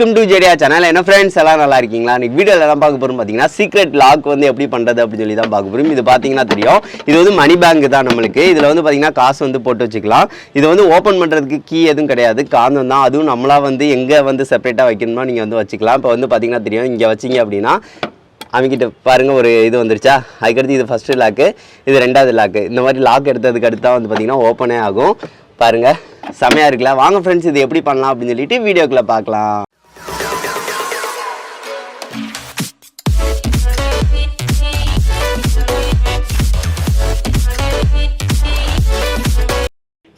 Welcome to ஜெடியா channel என்ன friends எல்லாம் நல்லா இருக்கீங்களா? இன்னைக்கு வீடியோவில் எல்லாம் பார்க்க போகிறோம் பார்த்தீங்கன்னா சீக்ரெட் லாக் வந்து எப்படி பண்ணுறது அப்படின்னு சொல்லி தான் பார்க்க போகிறோம் இது பார்த்தீங்கன்னா தெரியும். இது வந்து மணி பேங்க் தான் நம்மளுக்கு. இதில் வந்து பார்த்தீங்கன்னா காசு வந்து போட்டு வச்சுக்கலாம். இது வந்து ஓப்பன் பண்ணுறதுக்கு கீ எதுவும் கிடையாது. காந்தம் தான். அதுவும் நம்மளா வந்து எங்கே வந்து செப்பரேட்டாக வைக்கணுமோ நீங்கள் வந்து வச்சுக்கலாம். இப்போ வந்து பார்த்தீங்கன்னா தெரியும். இங்கே வச்சிங்க அப்படின்னா அவங்ககிட்ட பாருங்க ஒரு இது வந்துருச்சா? அதுக்கடுத்து இது ஃபஸ்ட்டு லாக்கு இது ரெண்டாவது லாக்கு இந்த மாதிரி லாக் எடுத்ததுக்கு அடுத்து தான் வந்து பார்த்தீங்கன்னா ஓப்பனே ஆகும். பாருங்கள் செமையாக இருக்குல்ல வாங்க ஃப்ரெண்ட்ஸ் இது எப்படி பண்ணலாம் அப்படின்னு சொல்லிட்டு வீடியோக்குள்ளே பார்க்கலாம்.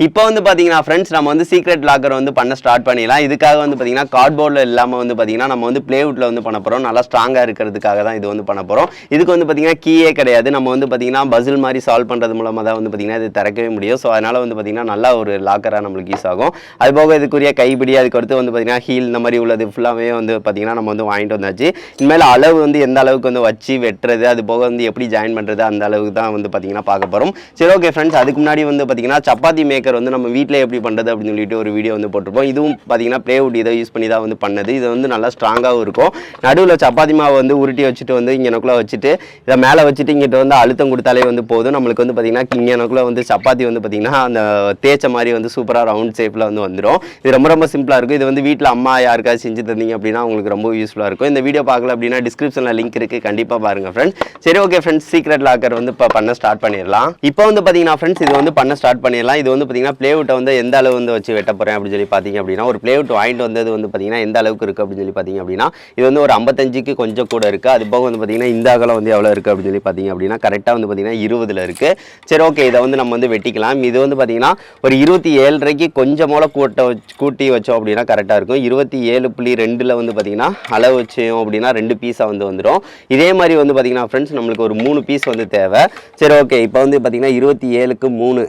இப்போ வந்து பார்த்தீங்கன்னா ஃப்ரெண்ட்ஸ் நம்ம வந்து சீக்ரெட் லாக்கர் வந்து பண்ண ஸ்டார்ட் பண்ணிடலாம் இதுக்காக வந்து பார்த்தீங்கன்னா கார்ட்போர்டில் இல்லாமல் வந்து பார்த்தீங்கன்னா நம்ம வந்து ப்ளேவுட்டில் வந்து பண்ண போகிறோம் நல்லா ஸ்ட்ராங்காக இருக்கிறதுக்காக தான் இது வந்து பண்ண போகிறோம் இதுக்கு வந்து பார்த்தீங்கன்னா கீயே கிடையாது நம்ம வந்து பார்த்தீங்கன்னா பசில் மாதிரி சால்வ் பண்ணுறது மூலமாக தான் வந்து பார்த்தீங்கன்னா இது திறக்கவே முடியும் ஸோ அதனால் வந்து பார்த்தீங்கன்னா நல்லா ஒரு லாக்கராக நம்மளுக்கு யூஸ் ஆகும் அது போக இதுக்குரிய கைப்பிடி அதுக்கு அடுத்து வந்து பார்த்தீங்கன்னா ஹீல் இந்த மாதிரி உள்ளது ஃபுல்லாகவே வந்து பார்த்தீங்கன்னா நம்ம வந்து வாங்கிட்டு வந்தாச்சு இனிமேல் அளவு வந்து எந்த அளவுக்கு வந்து வச்சு வெட்டுறது அது போக வந்து எப்படி ஜாயின் பண்ணுறது அந்த அளவுக்கு தான் வந்து பார்த்தீங்கன்னா பார்க்க போகிறோம் சரி ஓகே ஃப்ரெண்ட்ஸ் அதுக்கு முன்னாடி வந்து பார்த்தீங்கன்னா சப்பாத்தி மேக்கர் வந்து நம்ம வீட்டில் எப்படி பண்ணுறது அப்படின்னு சொல்லிட்டு ஒரு வீடியோ வந்து போட்டிருப்போம். இதுவும் பார்த்தீங்கன்னா ப்ளேவுட் இதை யூஸ் பண்ணி தான் வந்து பண்ணது. இது வந்து நல்லா ஸ்ட்ராங்காகவும் இருக்கும். நடுவில் சப்பாத்தி மாவு வந்து உருட்டி வச்சுட்டு வந்து இங்கனக்குள்ளே வச்சுட்டு இதை மேலே வச்சுட்டு இங்கிட்ட வந்து அழுத்தம் கொடுத்தாலே வந்து போதும். நம்மளுக்கு வந்து பார்த்தீங்கன்னா இங்கனக்குள்ளே வந்து சப்பாத்தி வந்து பார்த்தீங்கன்னா அந்த தேய்ச்ச மாதிரி வந்து சூப்பராக ரவுண்ட் ஷேப்பில் வந்து வந்துடும் இது ரொம்ப ரொம்ப சிம்பிளாக இருக்கும். இது வந்து வீட்டில் அம்மா யாருக்காவது செஞ்சு தந்தீங்க அப்படின்னா உங்களுக்கு ரொம்ப யூஸ்ஃபுல்லாக இருக்கும். இந்த வீடியோ பார்க்கல அப்படின்னா டிஸ்கிரிப்ஷனில் லிங்க் இருக்குது கண்டிப்பாக பாருங்கள் ஃப்ரெண்ட்ஸ் சரி ஓகே ஃப்ரெண்ட்ஸ் சீக்ரெட் லாக்கர் வந்து இப்போ பண்ண ஸ்டார்ட் பண்ணிடலாம். இப்போ வந்து பார்த்தீங்கன்னா ஃப்ரெண்ட்ஸ் இது வந்து பண்ண ஸ்டார்ட் பண்ணிடலாம். இது வந்து பார்த்தீங்கன்னா பிளேவுட்டை வந்து எந்த அளவு வந்து வச்சு வெட்ட போகிறேன் அப்படின்னு சொல்லி பார்த்தீங்க அப்படின்னா ஒரு ப்ளேவுட் வாங்கிட்டு வந்தது வந்து பார்த்தீங்கன்னா எந்த அளவுக்கு இருக்குது அப்படின்னு சொல்லி பார்த்தீங்க அப்படின்னா இது வந்து ஒரு ஐம்பத்தஞ்சுக்கு கொஞ்சம் கூட இருக்குது அது போக வந்து பார்த்தீங்கன்னா இந்த அகலம் வந்து எவ்வளோ இருக்குது அப்படின்னு சொல்லி பார்த்தீங்க அப்படின்னா கரெக்டாக வந்து பார்த்தீங்கன்னா இருபதில் இருக்குது சரி ஓகே இதை வந்து நம்ம வந்து வெட்டிக்கலாம். இது வந்து பார்த்தீங்கன்னா ஒரு இருபத்தி ஏழரைக்கு கொஞ்சம் மூல கூட்ட வச்சு கூட்டி வச்சோம் அப்படின்னா கரெக்டாக இருக்கும். இருபத்தி ஏழு புள்ளி ரெண்டில் வந்து பார்த்தீங்கன்னா அளவு வச்சோம் அப்படின்னா ரெண்டு பீஸாக வந்து வந்துடும் இதே மாதிரி வந்து பார்த்தீங்கன்னா ஃப்ரெண்ட்ஸ் நம்மளுக்கு ஒரு மூணு பீஸ் வந்து தேவை. சரி ஓகே இப்போ வந்து பார்த்தீங்கன்னா இருபத்தி ஏழுக்கு மூணு.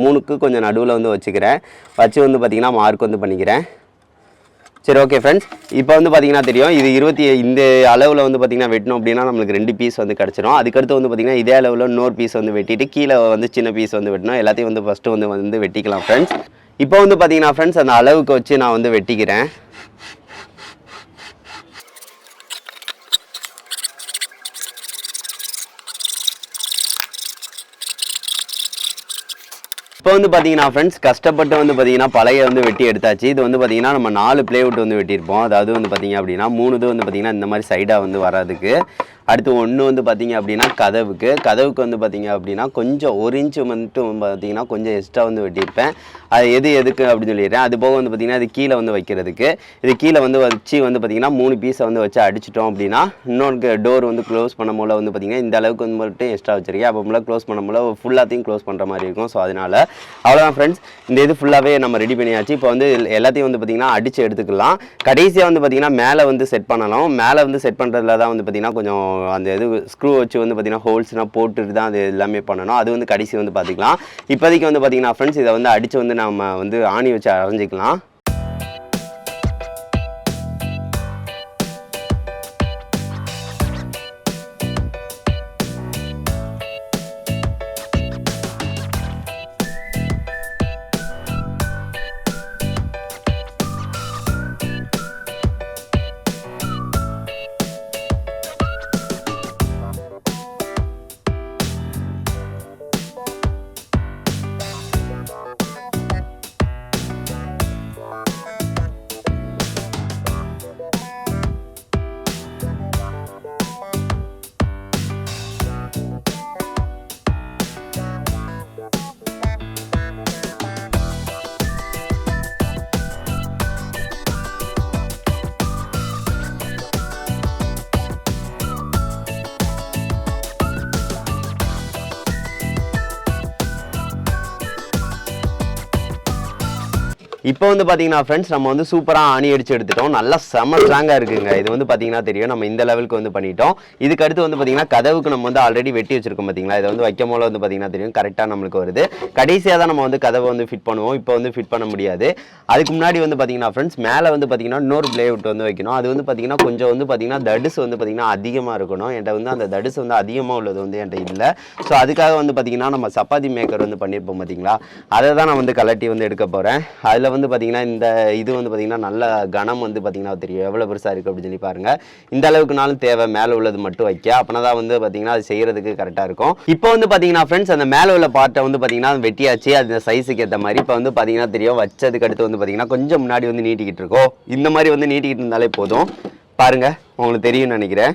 மூணுக்கு கொஞ்சம் நடுவில் வந்து வச்சுக்கிறேன். வச்சு வந்து பார்த்தீங்கன்னா மார்க் வந்து பண்ணிக்கிறேன். சரி ஓகே ஃப்ரெண்ட்ஸ் இப்போ வந்து பார்த்திங்கன்னா தெரியும் இது இருபத்தி இந்த அளவில் வந்து பார்த்திங்கன்னா வெட்டணும் அப்படின்னா நம்மளுக்கு ரெண்டு பீஸ் வந்து கிடச்சிரும். அதுக்கடுத்து வந்து பார்த்திங்கன்னா இதே அளவில் இன்னொரு பீஸ் வந்து வெட்டிட்டு கீழே வந்து சின்ன பீஸ் வந்து வெட்டணும். எல்லாத்தையும் வந்து ஃபஸ்ட்டு வந்து வந்து வெட்டிக்கலாம் ஃப்ரெண்ட்ஸ் இப்போ வந்து பார்த்தீங்கன்னா ஃப்ரெண்ட்ஸ் அந்த அளவுக்கு வச்சு நான் வந்து வெட்டிக்கிறேன். இப்போ வந்து பார்த்தீங்கன்னா ஃப்ரெண்ட்ஸ் கஷ்டப்பட்டு வந்து பார்த்தீங்கன்னா பழைய வந்து வெட்டி எடுத்தாச்சு. இது வந்து பார்த்தீங்கன்னா நம்ம நாலு பிளேவுட் வந்து வெட்டியிருப்போம். அதாவது வந்து பார்த்தீங்க அப்படின்னா மூணு இது வந்து பார்த்தீங்கன்னா இந்த மாதிரி சைடாக வந்து வராதுக்கு அடுத்து ஒன்று வந்து பார்த்தீங்க அப்படின்னா கதவுக்கு. கதவுக்கு வந்து பார்த்தீங்க அப்படின்னா கொஞ்சம் ஒரு இன்ச்சு மட்டும் பார்த்தீங்கன்னா கொஞ்சம் எக்ஸ்ட்ரா வந்து வெட்டியிருப்பேன். அது எது எதுக்கு அப்படின்னு சொல்லிடுறேன். அது போக வந்து பார்த்தீங்கன்னா இது கீழே வந்து வைக்கிறதுக்கு. இது கீழே வந்து வச்சு வந்து பார்த்தீங்கன்னா மூணு பீஸை வந்து வச்சு அடிச்சிட்டோம் அப்படின்னா இன்னொரு டோர் வந்து க்ளோஸ் பண்ண போல வந்து பார்த்தீங்கன்னா இந்த அளவுக்கு வந்து மட்டும் எக்ஸ்ட்ரா வச்சிருக்கேன். அப்போ முள்ள க்ளோஸ் பண்ண போல ஃபுல்லாத்தையும் க்ளோஸ் பண்ணுற மாதிரி இருக்கும். ஸோ அதனால் அவ்வளோதான் ஃப்ரெண்ட்ஸ் இந்த இது ஃபுல்லாகவே நம்ம ரெடி பண்ணியாச்சு. இப்போ வந்து எல்லாத்தையும் வந்து பார்த்தீங்கன்னா அடித்து எடுத்துக்கலாம். கடைசியாக வந்து பார்த்தீங்கன்னா மேலே வந்து செட் பண்ணலாம். மேலே வந்து செட் பண்ணுறதுல தான் வந்து பார்த்திங்கன்னா கொஞ்சம் அந்த இது ஸ்க்ரூ வச்சு வந்து பார்த்தீங்கன்னா ஹோல்ஸ்லாம் போட்டுட்டு தான் அது எல்லாமே பண்ணணும். அது வந்து கடைசி வந்து பார்த்துக்கலாம் இப்போதைக்கு வந்து பார்த்தீங்கன்னா ஃப்ரெண்ட்ஸ் இதை வந்து அடித்து வந்து நம்ம வந்து ஆணி வச்சு அரைஞ்சிக்கலாம். இப்போ வந்து பார்த்தீங்கன்னா ஃப்ரெண்ட்ஸ் நம்ம வந்து சூப்பராக ஆணி அடிச்சு எடுத்துட்டோம். நல்லா செம ஸ்ட்ராங்காக இருக்குங்க. இது வந்து பார்த்தீங்கன்னா தெரியும். நம்ம இந்த லெவலுக்கு வந்து பண்ணிட்டோம். இதுக்கு அடுத்து வந்து பார்த்தீங்கன்னா கதவுக்கு நம்ம வந்து ஆல்ரெடி வெட்டி வச்சிருக்கோம் பார்த்தீங்களா இதை வந்து வைக்கும் போல வந்து பார்த்தீங்கன்னா தெரியும். கரெக்டாக நம்மளுக்கு வருது. கடைசியாக தான் நம்ம வந்து கதவை வந்து ஃபிட் பண்ணுவோம். இப்போ வந்து ஃபிட் பண்ண முடியாது. அதுக்கு முன்னாடி வந்து பார்த்தீங்கன்னா ஃப்ரெண்ட்ஸ் மேலே வந்து பார்த்தீங்கன்னா இன்னொரு பிளேவுட் வந்து வைக்கணும். அது வந்து பார்த்தீங்கன்னா கொஞ்சம் வந்து பார்த்தீங்கன்னா தடுசு வந்து பார்த்தீங்கன்னா அதிகமாக இருக்கணும். என்கிட்ட வந்து அந்த தடுசு வந்து அதிகமாக உள்ளது வந்து என்கிட்ட இல்லை. ஸோ அதுக்காக வந்து பார்த்தீங்கன்னா நம்ம சப்பாத்தி மேக்கர் வந்து பண்ணியிருப்போம் பார்த்தீங்களா அதை தான் நான் வந்து கலட்டி வந்து எடுக்க போகிறேன் அதில் வந்து பார்த்தீங்கன்னா இந்த இது வந்து பார்த்தீங்கன்னா நல்ல கனம் வந்து பார்த்தீங்கன்னா தெரியும். எவ்வளோ பெருசாக இருக்குது அப்படின்னு சொல்லி பாருங்கள் இந்த அளவுக்குனாலும் தேவை. மேலே உள்ளது மட்டும் வைக்க. அப்போனா தான் வந்து பார்த்தீங்கன்னா அது செய்கிறதுக்கு கரெக்டாக இருக்கும். இப்போ வந்து பார்த்தீங்கன்னா ஃப்ரெண்ட்ஸ் அந்த மேலே உள்ள பார்ட்டை வந்து பார்த்தீங்கன்னா வெட்டியாச்சு. அது சைஸுக்கு ஏற்ற மாதிரி இப்போ வந்து பார்த்தீங்கன்னா தெரியும். வச்சதுக்கு அடுத்து வந்து பார்த்தீங்கன்னா கொஞ்சம் முன்னாடி வந்து நீட்டிக்கிட்டு இருக்கோம். இந்த மாதிரி வந்து நீட்டிக்கிட்டு இருந்தாலே போதும். பாருங்கள் உங்களுக்கு தெரியும்னு நினைக்கிறேன்.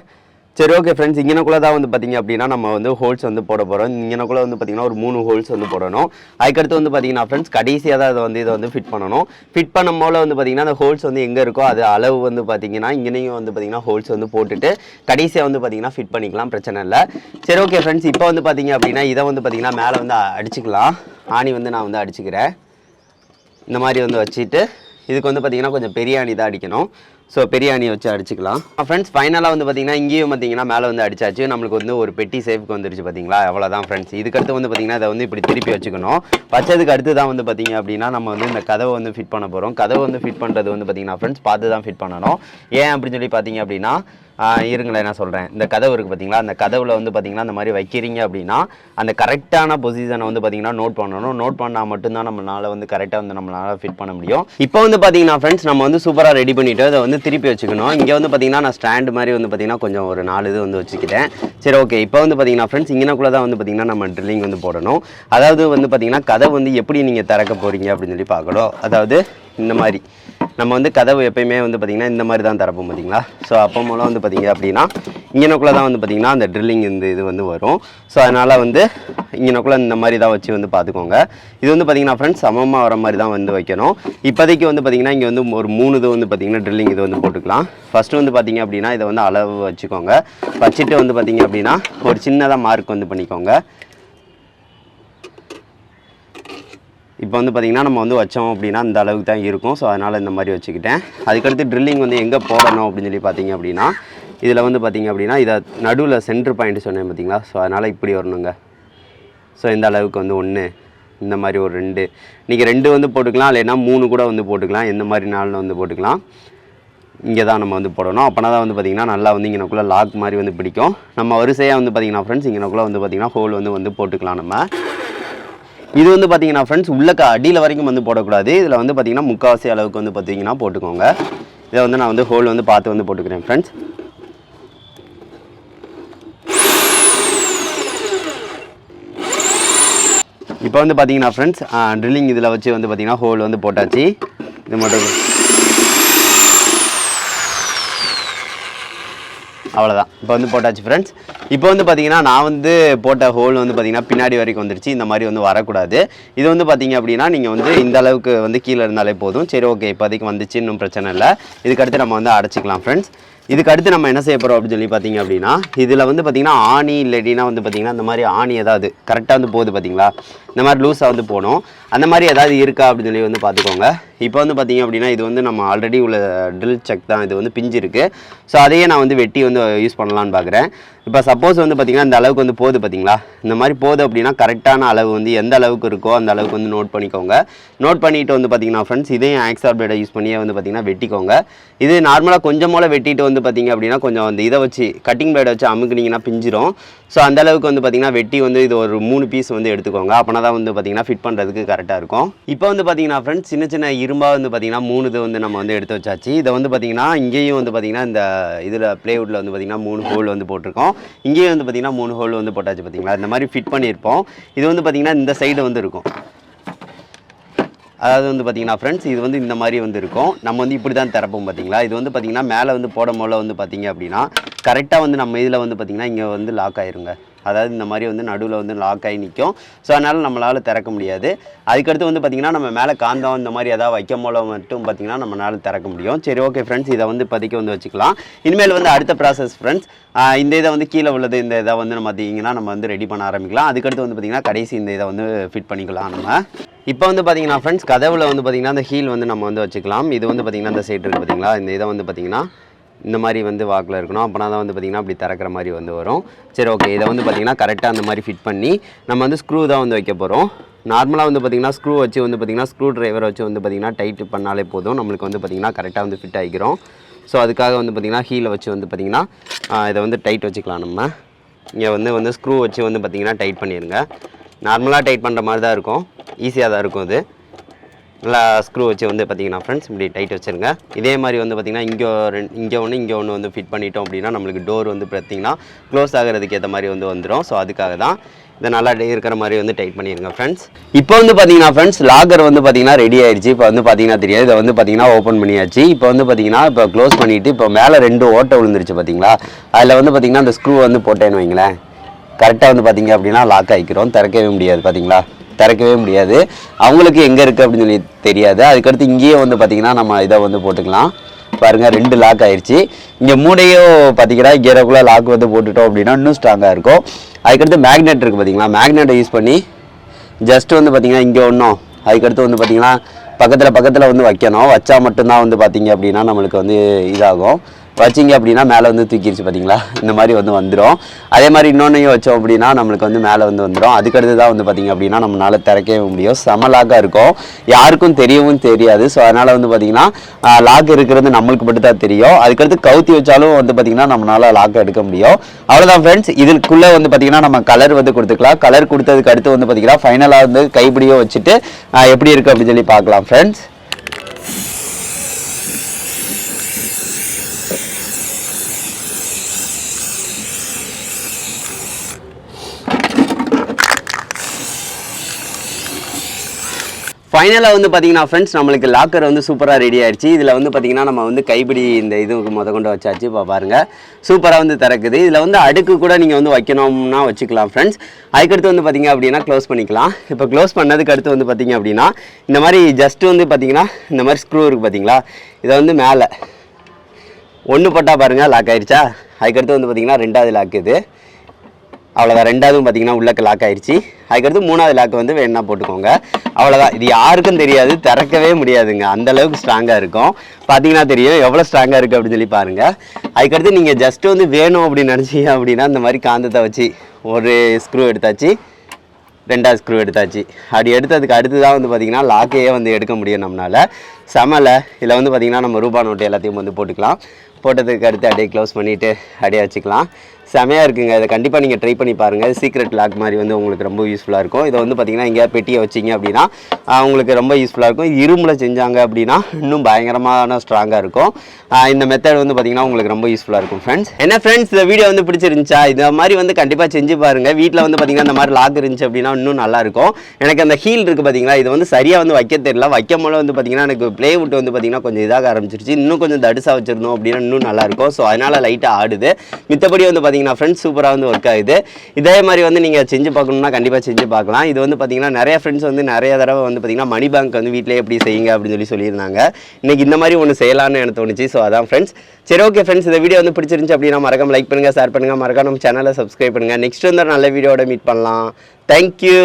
சரி ஓகே ஃப்ரெண்ட்ஸ் இங்கனக்குள்ள தான் வந்து பார்த்தீங்க அப்படின்னா நம்ம வந்து ஹோல்ஸ் வந்து போட போகிறோம் இங்கனக்குள்ள வந்து பார்த்தீங்கன்னா ஒரு மூணு ஹோல்ஸ் வந்து போடணும். அதுக்கடுத்து வந்து பார்த்தீங்கன்னா ஃப்ரெண்ட்ஸ் கடைசியாக தான் அதை வந்து இதை வந்து ஃபிட் பண்ணணும். ஃபிட் பண்ணும் போல வந்து பார்த்தீங்கன்னா அந்த ஹோல்ஸ் வந்து எங்கே இருக்கோ அது அளவு வந்து பார்த்தீங்கன்னா இங்கேயும் வந்து பார்த்தீங்கன்னா ஹோல்ஸ் வந்து போட்டுட்டு கடைசியாக வந்து பார்த்தீங்கன்னா ஃபிட் பண்ணிக்கலாம். பிரச்சனை இல்லை. சரி ஓகே ஃப்ரெண்ட்ஸ் இப்போ வந்து பார்த்தீங்க அப்படின்னா இதை வந்து பார்த்தீங்கன்னா மேலே வந்து அடிச்சுக்கலாம். ஆணி வந்து நான் வந்து அடிச்சுக்கிறேன். இந்த மாதிரி வந்து வச்சுட்டு இதுக்கு வந்து பார்த்தீங்கன்னா கொஞ்சம் பெரிய ஆணி தான் அடிக்கணும். ஸோ பெரிய அணியை வச்சு அடிச்சுக்கலாம். ஃப்ரெண்ட்ஸ் ஃபைனலாக வந்து பார்த்தீங்கன்னா இங்கேயும் பார்த்தீங்கன்னா மேலே வந்து அடிச்சாச்சு. நம்மளுக்கு வந்து ஒரு பெட்டி சேஃப்க்கு வந்துருச்சு பார்த்தீங்களா அவ்வளோதான் ஃப்ரெண்ட்ஸ் இதுக்கடுத்து வந்து பார்த்தீங்கன்னா இதை வந்து இப்படி திருப்பி வச்சுக்கணும். வச்சதுக்கு அடுத்து தான் வந்து பார்த்தீங்க அப்படின்னா நம்ம வந்து இந்த கதவை வந்து ஃபிட் பண்ண போகிறோம் கதவை வந்து ஃபிட் பண்ணுறது வந்து பார்த்தீங்கன்னா ஃப்ரெண்ட்ஸ் பார்த்து தான் ஃபிட் பண்ணணும். ஏன் அப்படின்னு சொல்லி பார்த்தீங்க அப்படின்னா இருங்களேன் நான் சொல்கிறேன் இந்த கதவு இருக்குது பார்த்தீங்களா அந்த கதவில் வந்து பார்த்தீங்கன்னா இந்த மாதிரி வைக்கிறீங்க அப்படின்னா அந்த கரெக்டான பொசிஷனை வந்து பார்த்தீங்கன்னா நோட் பண்ணணும். நோட் பண்ணால் மட்டும்தான் நம்மளால் வந்து கரெக்டாக வந்து நம்மளால் ஃபிட் பண்ண முடியும். இப்போ வந்து பார்த்தீங்கன்னா ஃப்ரெண்ட்ஸ் நம்ம வந்து சூப்பராக ரெடி பண்ணிவிட்டு அதை வந்து திருப்பி வச்சுக்கணும். இங்கே வந்து பார்த்தீங்கன்னா நான் ஸ்டாண்டு மாதிரி வந்து பார்த்தீங்கன்னா கொஞ்சம் ஒரு நாலு இது வந்து வச்சுக்கிட்டேன். சரி ஓகே இப்போ வந்து பார்த்தீங்கன்னா ஃப்ரெண்ட்ஸ் இங்கேனக்குள்ளே தான் வந்து பார்த்தீங்கன்னா நம்ம ட்ரில்லிங் வந்து போடணும். அதாவது வந்து பார்த்தீங்கன்னா கதை வந்து எப்படி நீங்கள் திறக்க போகிறீங்க அப்படின்னு சொல்லி பார்க்கணும். அதாவது இந்த மாதிரி. நம்ம வந்து கதவு எப்பயுமே வந்து பார்த்திங்கன்னா இந்த மாதிரி தான் திறப்போம் பார்த்தீங்களா ஸோ அப்போ மூலம் வந்து பார்த்தீங்க அப்படின்னா இங்கனக்குள்ளே தான் வந்து பார்த்திங்கன்னா அந்த ட்ரில்லிங் இந்த இது வந்து வரும். ஸோ அதனால் வந்து இங்கனக்குள்ளே இந்த மாதிரி தான் வச்சு வந்து பார்த்துக்கோங்க இது வந்து பார்த்திங்கன்னா ஃப்ரெண்ட்ஸ் சமமாக வர மாதிரி தான் வந்து வைக்கணும். இப்போதைக்கு வந்து பார்த்திங்கன்னா இங்கே வந்து ஒரு மூணு இது வந்து பார்த்திங்கன்னா ட்ரில்லிங் இது வந்து போட்டுக்கலாம். ஃபஸ்ட்டு வந்து பார்த்திங்க அப்படின்னா இதை வந்து அளவு வச்சுக்கோங்க. வச்சுட்டு வந்து பார்த்திங்க அப்படின்னா ஒரு சின்னதாக மார்க் வந்து பண்ணிக்கோங்க. இப்போ வந்து பார்த்திங்கன்னா நம்ம வந்து வச்சோம் அப்படின்னா இந்த அளவுக்கு தான் இருக்கும். ஸோ அதனால் இந்த மாதிரி வச்சுக்கிட்டேன். அதுக்கடுத்து ட்ரில்லிங் வந்து எங்கே போடணும் அப்படின்னு சொல்லி பார்த்தீங்க அப்படின்னா இதில் வந்து பார்த்திங்க அப்படின்னா இதை நடுவில் சென்ட்ரு பாயிண்ட் சொன்னேன் பார்த்தீங்களா? ஸோ அதனால் இப்படி வரணுங்க. ஸோ இந்த அளவுக்கு வந்து ஒன்று இந்த மாதிரி ஒரு ரெண்டு. நீங்கள் ரெண்டு வந்து போட்டுக்கலாம் இல்லைன்னா மூணு கூட வந்து போட்டுக்கலாம். எந்த மாதிரி நாளில் வந்து போட்டுக்கலாம். இங்கே தான் நம்ம வந்து போடணும். அப்போனா தான் வந்து பார்த்திங்கன்னா நல்லா வந்து இங்கனக்குள்ளே லாக் மாதிரி வந்து பிடிக்கும். நம்ம வரிசையாக வந்து பார்த்திங்கன்னா ஃப்ரெண்ட்ஸ் இங்கனக்குள்ளே வந்து பார்த்திங்கன்னா ஹோல் வந்து வந்து போட்டுக்கலாம் நம்ம. இது வந்து பார்த்தீங்கன்னா ஃப்ரெண்ட்ஸ் உள்ளக்க அடியில் வரைக்கும் வந்து போடக்கூடாது. இதில் வந்து பார்த்தீங்கன்னா முக்கால்வாசி அளவுக்கு வந்து பார்த்தீங்கன்னா போட்டுக்கோங்க. இதை வந்து நான் வந்து ஹோல் வந்து பார்த்து வந்து போட்டுக்கிறேன் ஃப்ரெண்ட்ஸ் இப்போ வந்து பார்த்தீங்கன்னா ஃப்ரெண்ட்ஸ் ட்ரில்லிங் இதில் வச்சு வந்து பார்த்தீங்கன்னா ஹோல் வந்து போட்டாச்சு. இது மட்டும் அவ்வளோதான் இப்போ வந்து போட்டாச்சு ஃப்ரெண்ட்ஸ் இப்போ வந்து பார்த்தீங்கன்னா நான் வந்து போட்ட ஹோல் வந்து பார்த்தீங்கன்னா பின்னாடி வரைக்கும் வந்துருச்சு. இந்த மாதிரி வந்து வரக்கூடாது. இது வந்து பார்த்தீங்க அப்படின்னா நீங்கள் வந்து இந்த அளவுக்கு வந்து கீழே இருந்தாலே போதும். சரி ஓகே இப்போதைக்கு வந்துச்சு இன்னும் பிரச்சனை இல்லை. இதுக்கடுத்து நம்ம வந்து அடைச்சிக்கலாம் ஃப்ரெண்ட்ஸ் இதுக்கு அடுத்து நம்ம என்ன செய்ய போகிறோம் அப்படின்னு சொல்லி பார்த்தீங்க அப்படின்னா இதில் வந்து பார்த்தீங்கன்னா ஆணி இல்லாட்டினா வந்து பார்த்தீங்கன்னா இந்த மாதிரி ஆணி ஏதாவது கரெக்டாக வந்து போகுது பார்த்தீங்களா? இந்த மாதிரி லூஸாக வந்து போகணும். அந்த மாதிரி ஏதாவது இருக்கா அப்படின்னு சொல்லி வந்து பார்த்துக்கோங்க. இப்போ வந்து பார்த்தீங்க அப்படின்னா இது வந்து நம்ம ஆல்ரெடி உள்ள ட்ரில் செக் தான். இது வந்து பிஞ்சு இருக்குது ஸோ அதையே நான் வந்து வெட்டி வந்து யூஸ் பண்ணலான்னு பார்க்குறேன். இப்போ சப்போஸ் வந்து பார்த்திங்கன்னா இந்த அளவுக்கு வந்து போகுது பார்த்தீங்களா? இந்த மாதிரி போகுது அப்படின்னா கரெக்டான அளவு வந்து எந்த அளவுக்கு இருக்கோ அந்த அளவுக்கு வந்து நோட் பண்ணிக்கோங்க. நோட் பண்ணிட்டு வந்து பார்த்தீங்கன்னா ஃப்ரெண்ட்ஸ் இதையும் ஆக்ஸார் பிளேடை யூஸ் பண்ணியே வந்து பார்த்திங்கன்னா வெட்டிக்கோங்க. இது நார்மலாக கொஞ்சம் வெட்டிட்டு வந்து பார்த்தீங்க அப்படின்னா கொஞ்சம் அந்த இதை வச்சு கட்டிங் பிளேடை வச்சு அமுக்குனீங்கன்னா பிஞ்சிரும். ஸோ அந்தளவுக்கு வந்து பார்த்தீங்கன்னா வெட்டி வந்து இது ஒரு மூணு பீஸ் வந்து எடுத்துக்கோங்க. அப்போனா தான் வந்து பார்த்தீங்கன்னா ஃபிட் பண்ணுறதுக்கு கரெக்டாக இருக்கும். இப்போ வந்து பார்த்தீங்கன்னா ஃப்ரெண்ட்ஸ் சின்ன சின்ன இரும்பாக வந்து பார்த்தீங்கன்னா மூணு இது வந்து நம்ம வந்து எடுத்து வச்சாச்சு. இதை வந்து பார்த்தீங்கன்னா இங்கேயும் வந்து பார்த்தீங்கன்னா இந்த இதில் ப்ளேவுட்டில் வந்து பார்த்தீங்கன்னா மூணு ஹோல் வந்து போட்டிருக்கோம். இங்கேயும் வந்து பார்த்தீங்கன்னா மூணு ஹோல் வந்து போட்டாச்சு பார்த்தீங்களா இந்த மாதிரி ஃபிட் பண்ணியிருப்போம். இது வந்து பார்த்தீங்கன்னா இந்த சைடு வந்து இருக்கும். அதாவது வந்து பார்த்தீங்கன்னா ஃப்ரெண்ட்ஸ் இது வந்து இந்த மாதிரி வந்து இருக்கும். நம்ம வந்து இப்படி தான் திறப்போம் பார்த்தீங்களா இது வந்து பார்த்தீங்கன்னா மேலே வந்து போட போல வந்து பார்த்திங்க அப்படின்னா கரெக்டாக வந்து நம்ம இதில் வந்து பார்த்தீங்கன்னா இங்கே வந்து லாக் ஆயிருங்க. அதாவது இந்த மாதிரி வந்து நடுவில் வந்து லாக் ஆகி நிற்கும் ஸோ அதனால் நம்மளால் திறக்க முடியாது. அதுக்கடுத்து வந்து பார்த்திங்கன்னா நம்ம மேலே காந்தம் இந்த மாதிரி ஏதாவது வைக்க போல மட்டும் பார்த்திங்கன்னா நம்மளால் திறக்க முடியும். சரி ஓகே ஃப்ரெண்ட்ஸ் இதை வந்து இப்போதைக்கு வந்து வச்சுக்கலாம். இனிமேல் வந்து அடுத்த ப்ராசஸ் ஃப்ரெண்ட்ஸ் இந்த இதை வந்து கீழே உள்ளது இந்த இதை வந்து நம்ம பார்த்தீங்கன்னா நம்ம வந்து ரெடி பண்ண ஆரம்பிக்கலாம். அதுக்கடுத்து வந்து பார்த்திங்கன்னா கடைசி இந்த இதை வந்து ஃபிட் பண்ணிக்கலாம் நம்ம. இப்போ வந்து பார்த்தீங்கன்னா ஃப்ரெண்ட்ஸ் கதவில் வந்து பார்த்தீங்கன்னா அந்த ஹீல் வந்து நம்ம வந்து வச்சுக்கலாம். இது வந்து பார்த்தீங்கன்னா அந்த சைடு இருக்குது பார்த்தீங்களா இந்த இதை வந்து பார்த்தீங்கன்னா இந்த மாதிரி வந்து வாக்கில் இருக்கணும். அப்போனா தான் வந்து பார்த்திங்கன்னா அப்படி திறக்கிற மாதிரி வந்து வரும். சரி ஓகே இதை வந்து பார்த்திங்கன்னா கரெக்டாக அந்த மாதிரி ஃபிட் பண்ணி நம்ம வந்து ஸ்க்ரூ தான் வந்து வைக்க போகிறோம் நார்மலாக வந்து பார்த்திங்கன்னா ஸ்க்ரூ வச்சு வந்து பார்த்திங்கன்னா ஸ்க்ரூ டிரைவர் வச்சு வந்து பார்த்திங்கன்னா டைட் பண்ணாலே போதும். நம்மளுக்கு வந்து பார்த்திங்கன்னா கரெக்டாக வந்து ஃபிட் ஆகிக்கிறோம். ஸோ அதுக்காக வந்து பார்த்திங்கன்னா ஹீலை வச்சு வந்து பார்த்திங்கன்னா இதை வந்து டைட் வச்சுக்கலாம் நம்ம. இங்கே வந்து வந்து ஸ்க்ரூ வச்சு வந்து பார்த்திங்கன்னா டைட் பண்ணிடுங்க நார்மலாக டைட் பண்ணுற மாதிரி தான் இருக்கும். ஈஸியாக தான் இருக்கும் இது நல்லா ஸ்க்ரூ வச்சு வந்து பார்த்தீங்கன்னா ஃப்ரெண்ட்ஸ் இப்படி டைட் வச்சுருங்க. இதே மாதிரி வந்து பார்த்தீங்கன்னா இங்கே ரெண்டு இங்கே ஒன்று இங்கே ஒன்று வந்து ஃபிட் பண்ணிட்டோம் அப்படின்னா நம்மளுக்கு டோர் வந்து பார்த்தீங்கன்னா க்ளோஸ் ஆகிறதுக்கு ஏற்ற மாதிரி வந்து வந்துடும் ஸோ அதுக்காக தான் இதை நல்லா இருக்கிற மாதிரி வந்து டைட் பண்ணிடுங்க ஃப்ரெண்ட்ஸ் இப்போ வந்து பார்த்தீங்கன்னா ஃப்ரெண்ட்ஸ் லாகர் வந்து பார்த்தீங்கன்னா ரெடி ஆயிடுச்சு. இப்போ வந்து பார்த்தீங்கன்னா தெரியாது இதை வந்து பார்த்தீங்கன்னா ஓப்பன் பண்ணியாச்சு. இப்போ வந்து பார்த்தீங்கன்னா இப்போ க்ளோஸ் பண்ணிவிட்டு இப்போ மேலே ரெண்டு ஓட்டை விழுந்துருச்சு பார்த்தீங்களா? அதில் வந்து பார்த்தீங்கன்னா அந்த ஸ்க்ரூ வந்து போட்டேன்னு வைங்களேன். கரெக்டாக வந்து பார்த்தீங்க அப்படின்னா லாக் ஆகிக்கிறோம் திறக்கவே முடியாது பார்த்தீங்களா? திறக்கவே முடியாது. அவங்களுக்கு எங்கே இருக்குது அப்படின்னு சொல்லி தெரியாது. அதுக்கடுத்து இங்கேயே வந்து பார்த்தீங்கன்னா நம்ம இதை வந்து போட்டுக்கலாம். பாருங்கள் ரெண்டு லாக் ஆயிடுச்சு இங்கே மூடையும் பார்த்தீங்கன்னா கீரக்குள்ளே லாக் வந்து போட்டுட்டோம் அப்படின்னா இன்னும் ஸ்ட்ராங்காக இருக்கும். அதுக்கடுத்து மேக்னெட் இருக்குது பார்த்தீங்களா மேக்னெட்டை யூஸ் பண்ணி ஜஸ்ட் வந்து பார்த்திங்கன்னா இங்கே ஒன்றும் அதுக்கடுத்து வந்து பார்த்திங்கன்னா பக்கத்தில் பக்கத்தில் வந்து வைக்கணும். வச்சா மட்டும்தான் வந்து பார்த்திங்க அப்படின்னா நம்மளுக்கு வந்து இதாகும். வச்சிங்க அப்படின்னா மேலே வந்து தூக்கிடுச்சு பார்த்தீங்களா இந்த மாதிரி வந்து வந்துடும் அதே மாதிரி இன்னொன்றையும் வச்சோம் அப்படின்னா நம்மளுக்கு வந்து மேலே வந்து வந்துடும் அதுக்கடுத்து தான் வந்து பார்த்தீங்க அப்படின்னா நம்மளால திறக்கவே முடியும். செம லாக்காக இருக்கும். யாருக்கும் தெரியவும் தெரியாது. ஸோ அதனால் வந்து பார்த்திங்கன்னா லாக் இருக்கிறது நம்மளுக்கு மட்டும் தான் தெரியும் அதுக்கடுத்து கவுத்தி வச்சாலும் வந்து பார்த்தீங்கன்னா நம்மளால் லாக் எடுக்க முடியும். அவ்வளோதான் ஃப்ரெண்ட்ஸ் இதுக்குள்ளே வந்து பார்த்திங்கன்னா நம்ம கலர் வந்து கொடுத்துக்கலாம். கலர் கொடுத்ததுக்கு அடுத்து வந்து பார்த்தீங்கன்னா ஃபைனலாக வந்து கைப்பிடியோ வச்சுட்டு எப்படி இருக்குது அப்படின்னு சொல்லி பார்க்கலாம் ஃப்ரெண்ட்ஸ் ஃபைனலாக வந்து பார்த்தீங்கன்னா ஃப்ரெண்ட்ஸ் நம்மளுக்கு லாக்கர் வந்து சூப்பராக ரெடி ஆயிடுச்சு. இதில் வந்து பார்த்தீங்கன்னா நம்ம வந்து கைப்பிடி இந்த இது முத கொண்டு வச்சாச்சு. இப்போ பாருங்கள் சூப்பராக வந்து திறக்குது. இதில் வந்து அடுக்கு கூட நீங்கள் வந்து வைக்கணும்னா வச்சுக்கலாம் ஃப்ரெண்ட்ஸ் அதுக்கடுத்து வந்து பார்த்தீங்க அப்படின்னா க்ளோஸ் பண்ணிக்கலாம். இப்போ க்ளோஸ் பண்ணதுக்கு அடுத்து வந்து பார்த்தீங்க அப்படின்னா இந்த மாதிரி ஜஸ்ட் வந்து பார்த்தீங்கன்னா இந்த மாதிரி ஸ்க்ரூ இருக்குது பார்த்தீங்களா இதை வந்து மேலே. ஒன்று போட்டால் பாருங்கள் லாக் ஆயிடுச்சா? அதுக்கடுத்து வந்து பார்த்தீங்கன்னா ரெண்டாவது லாக் இது. அவ்வளோதான் ரெண்டாவதும் பார்த்தீங்கன்னா உள்ளக்க லாக் ஆயிடுச்சு அதுக்கடுத்து மூணாவது லாக் வந்து வேணா போட்டுக்கோங்க. அவ்வளோதான் இது யாருக்கும் தெரியாது. திறக்கவே முடியாதுங்க. அந்தளவுக்கு ஸ்ட்ராங்காக இருக்கும். பார்த்தீங்கன்னா தெரியும். எவ்வளோ ஸ்ட்ராங்காக இருக்குது அப்படின்னு சொல்லி பாருங்கள் அதுக்கடுத்து நீங்கள் ஜஸ்ட்டு வந்து வேணும் அப்படின்னு நினச்சிங்க அப்படின்னா இந்த மாதிரி காந்தத்தை வச்சு ஒரு ஸ்க்ரூ எடுத்தாச்சு. ரெண்டாவது ஸ்க்ரூ எடுத்தாச்சு. அப்படி எடுத்ததுக்கு அடுத்து தான் வந்து பார்த்திங்கன்னா லாக்கையே வந்து எடுக்க முடியும் நம்மளால். சமலை. இதில் வந்து பார்த்திங்கன்னா நம்ம ரூபா நோட்டு எல்லாத்தையும் வந்து போட்டுக்கலாம். போட்டதுக்கு அடுத்து அப்படியே க்ளோஸ் பண்ணிவிட்டு அப்படியே வச்சுக்கலாம். செமையாக இருக்குங்க. இதை கண்டிப்பாக நீங்கள் ட்ரை பண்ணி பாருங்கள் சீக்ரெட் லாக் மாதிரி வந்து உங்களுக்கு ரொம்ப யூஸ்ஃபுல்லாக இருக்கும். இதை வந்து பார்த்திங்கன்னா எங்கேயா பெட்டியை வச்சிங்க அப்படின்னா உங்களுக்கு ரொம்ப யூஸ்ஃபுல்லாக இருக்கும். இரும்பில் செஞ்சாங்க அப்படின்னா இன்னும் பயங்கரமான ஸ்ட்ராங்காக இருக்கும். இந்த மெத்தட் வந்து பார்த்திங்கன்னா உங்களுக்கு ரொம்ப யூஸ்ஃபுல்லாக இருக்கும் ஃப்ரெண்ட்ஸ் என்ன ஃப்ரெண்ட்ஸ் இந்த வீடியோ வந்து பிடிச்சிருந்துச்சா? இந்த மாதிரி வந்து கண்டிப்பாக செஞ்சு பாருங்கள் வீட்டில் வந்து பார்த்திங்கன்னா இந்த மாதிரி லாக் இருந்துச்சு அப்படின்னா இன்னும் நல்லா இருக்கும். எனக்கு அந்த ஹீல் இருக்குது பார்த்தீங்களா இது வந்து சரியாக வந்து வைக்க தெரியல. வைக்கும் போது வந்து பார்த்திங்கன்னா எனக்கு ப்ளே விட்டு வந்து பார்த்திங்கன்னா கொஞ்சம் இதாக ஆரம்பிச்சிருச்சு. இன்னும் கொஞ்சம் தடுசாக வச்சிருந்தோம் அப்படின்னா இன்னும் நல்லாயிருக்கும் ஸோ அதனால் லைட்டாக ஆடுது. மித்தபடி வந்து பார்த்தீங்கன்னா ஃப்ரெண்ட்ஸ் சூப்பராக வந்து ஒர்க் ஆகுது. இதே மாதிரி வந்து நீங்கள் செஞ்சு பார்க்கணும்னா கண்டிப்பாக செஞ்சு பார்க்கலாம். இது வந்து பார்த்தீங்கன்னா நிறைய ஃப்ரெண்ட்ஸ் வந்து நிறைய தடவை வந்து பார்த்தீங்கன்னா மணி பேங்க் வந்து வீட்டிலே எப்படி செய்யுங்க அப்படின்னு சொல்லி சொல்லியிருந்தாங்க. இன்னைக்கு இந்த மாதிரி ஒன்று செய்யலாம்னு எனக்கு தோணுச்சு. ஸோ அதான் ஃப்ரெண்ட்ஸ் சரி ஓகே ஃப்ரெண்ட்ஸ் இந்த வீடியோ வந்து பிடிச்சிருந்துச்சு அப்படின்னா மறக்காம லைக் பண்ணுங்கள் ஷேர் பண்ணுங்கள் மறக்காம நம்ம சேனலை சப்ஸ்கிரைப் பண்ணுங்கள் நெக்ஸ்ட் வந்து நல்ல வீடியோட மீட் பண்ணலாம். தேங்க்யூ